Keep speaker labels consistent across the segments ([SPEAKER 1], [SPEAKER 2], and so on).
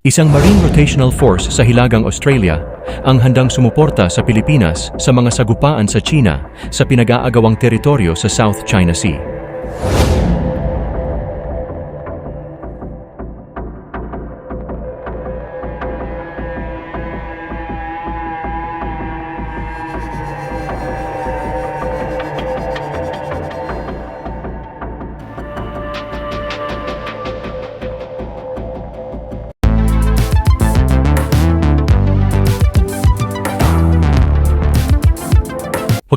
[SPEAKER 1] Isang Marine Rotational Force sa Hilagang Australia ang handang sumuporta sa Pilipinas sa mga sagupaan sa China sa pinag-aagawang teritoryo sa South China Sea.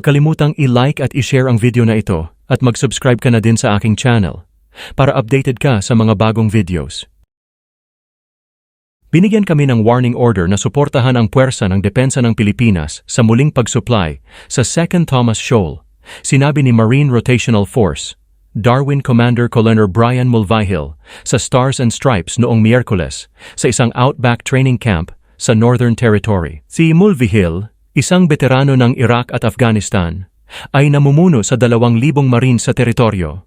[SPEAKER 1] Huwag kalimutang i-like at i-share ang video na ito at mag-subscribe ka na din sa aking channel para updated ka sa mga bagong videos. Binigyan kami ng warning order na suportahan ang puwersa ng depensa ng Pilipinas sa muling pag-supply sa 2nd Thomas Shoal, sinabi ni Marine Rotational Force, Darwin Commander Colonel Brian Mulvihil sa Stars and Stripes noong Miyerkules sa isang outback training camp sa Northern Territory. Si Mulvihil, isang veterano ng Iraq at Afghanistan, ay namumuno sa dalawang libong marines sa teritoryo.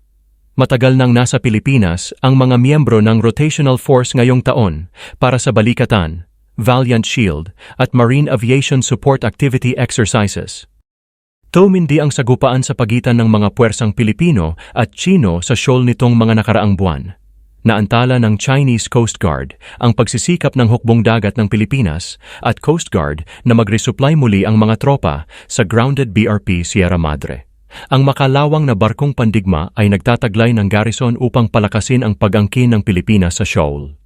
[SPEAKER 1] Matagal nang nasa Pilipinas ang mga miyembro ng Rotational Force ngayong taon para sa Balikatan, Valiant Shield at Marine Aviation Support Activity Exercises. Tumindi ang sagupaan sa pagitan ng mga puwersang Pilipino at Chino sa shoal nitong mga nakaraang buwan. Naantala ng Chinese Coast Guard ang pagsisikap ng hukbong dagat ng Pilipinas at Coast Guard na mag-resupply muli ang mga tropa sa grounded BRP Sierra Madre. Ang makalawang na barkong pandigma ay nagtataglay ng garrison upang palakasin ang pag-angkin ng Pilipinas sa shoal.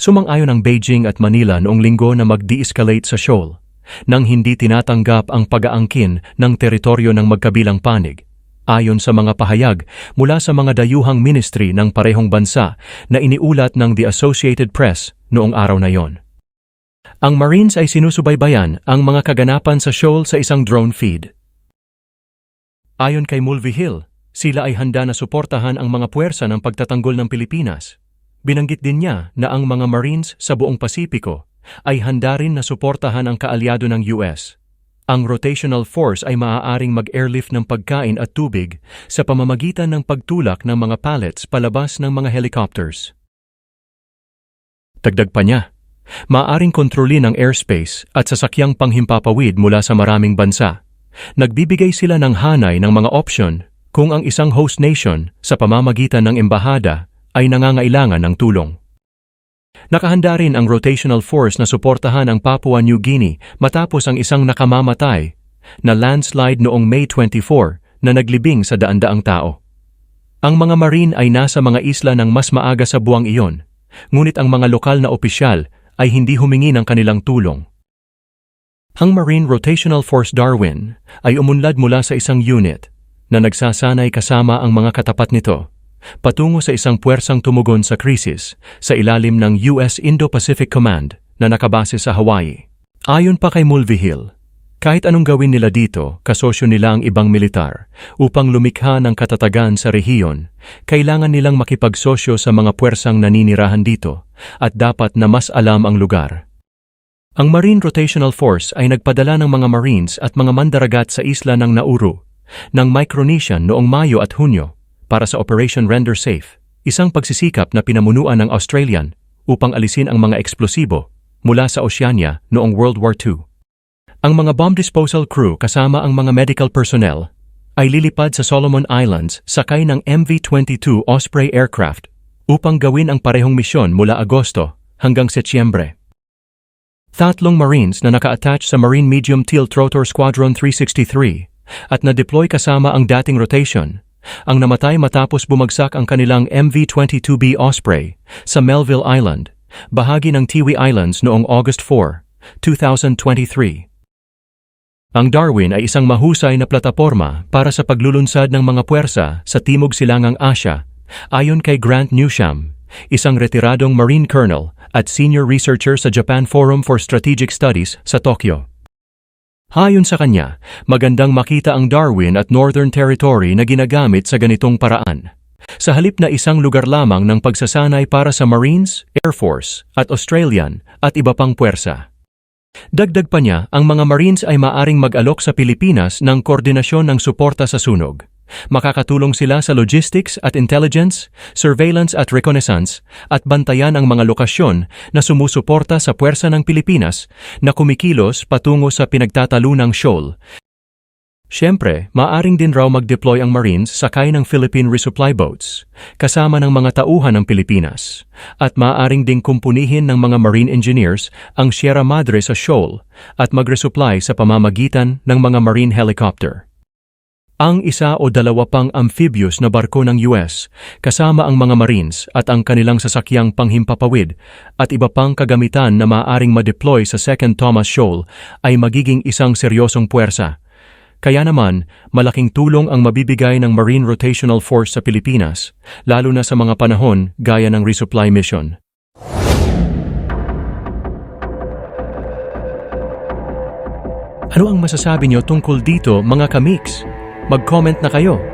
[SPEAKER 1] Sumang-ayon ang Beijing at Manila noong linggo na mag-de-escalate sa shoal nang hindi tinatanggap ang pag-aangkin ng teritoryo ng magkabilang panig. Ayon sa mga pahayag mula sa mga dayuhang ministry ng parehong bansa na iniulat ng The Associated Press noong araw na yon. Ang Marines ay sinusubaybayan ang mga kaganapan sa shoal sa isang drone feed. Ayon kay Mulvihil, sila ay handa na suportahan ang mga puwersa ng pagtatanggol ng Pilipinas. Binanggit din niya na ang mga Marines sa buong Pasipiko ay handa rin na suportahan ang kaalyado ng US. Ang rotational force ay maaaring mag-airlift ng pagkain at tubig sa pamamagitan ng pagtulak ng mga pallets palabas ng mga helicopters. Dagdag pa niya, maaaring kontrolin ang airspace at sasakyang panghimpapawid mula sa maraming bansa. Nagbibigay sila ng hanay ng mga option kung ang isang host nation sa pamamagitan ng embahada ay nangangailangan ng tulong. Nakahanda rin ang rotational force na suportahan ang Papua New Guinea matapos ang isang nakamamatay na landslide noong May 24 na naglibing sa daan-daang tao. Ang mga marine ay nasa mga isla ng mas maaga sa buwang iyon, ngunit ang mga lokal na opisyal ay hindi humingi ng kanilang tulong. Ang Marine Rotational Force Darwin ay umunlad mula sa isang unit na nagsasanay kasama ang mga katapat nito patungo sa isang puwersang tumugon sa krisis sa ilalim ng US Indo-Pacific Command na nakabase sa Hawaii. Ayon pa kay Mulvihil, kahit anong gawin nila dito, kasosyo nila ang ibang militar upang lumikha ng katatagan sa rehiyon, kailangan nilang makipagsosyo sa mga puwersang naninirahan dito at dapat na mas alam ang lugar. Ang Marine Rotational Force ay nagpadala ng mga Marines at mga mandaragat sa isla ng Nauru ng Micronesia noong Mayo at Hunyo para sa Operation Render Safe, isang pagsisikap na pinamunuan ng Australian upang alisin ang mga eksplosibo mula sa Oceania noong World War II. Ang mga bomb disposal crew kasama ang mga medical personnel ay lilipad sa Solomon Islands sakay ng MV-22 Osprey aircraft upang gawin ang parehong misyon mula Agosto hanggang Setyembre. Tatlong Marines na naka-attach sa Marine Medium Tilt Rotor Squadron 363 at na-deploy kasama ang dating rotation ang namatay matapos bumagsak ang kanilang MV-22B Osprey sa Melville Island, bahagi ng Tiwi Islands noong August 4, 2023. Ang Darwin ay isang mahusay na plataporma para sa paglulunsad ng mga puwersa sa Timog Silangang Asya, ayon kay Grant Newsham, isang retiradong Marine Colonel at Senior Researcher sa Japan Forum for Strategic Studies sa Tokyo. Hayon sa kanya, magandang makita ang Darwin at Northern Territory na ginagamit sa ganitong paraan. Sa halip na isang lugar lamang ng pagsasanay para sa Marines, Air Force, at Australian at iba pang puwersa. Dagdag pa niya, ang mga Marines ay maaring mag-alok sa Pilipinas ng koordinasyon ng suporta sa sunog. Makakatulong sila sa logistics at intelligence, surveillance at reconnaissance, at bantayan ang mga lokasyon na sumusuporta sa puwersa ng Pilipinas na kumikilos patungo sa pinagtatalunang shoal. Siyempre, maaring din raw mag-deploy ang Marines sakay ng Philippine resupply boats, kasama ng mga tauhan ng Pilipinas. At maaring ding kumpunihin ng mga Marine Engineers ang Sierra Madre sa shoal at mag-resupply sa pamamagitan ng mga Marine helicopter. Ang isa o dalawa pang amphibious na barko ng US kasama ang mga Marines at ang kanilang sasakyang panghimpapawid at iba pang kagamitan na maaaring ma-deploy sa Second Thomas Shoal ay magiging isang seryosong puwersa. Kaya naman, malaking tulong ang mabibigay ng Marine Rotational Force sa Pilipinas, lalo na sa mga panahon gaya ng resupply mission. Ano ang masasabi niyo tungkol dito mga kamix? Mag-comment na kayo.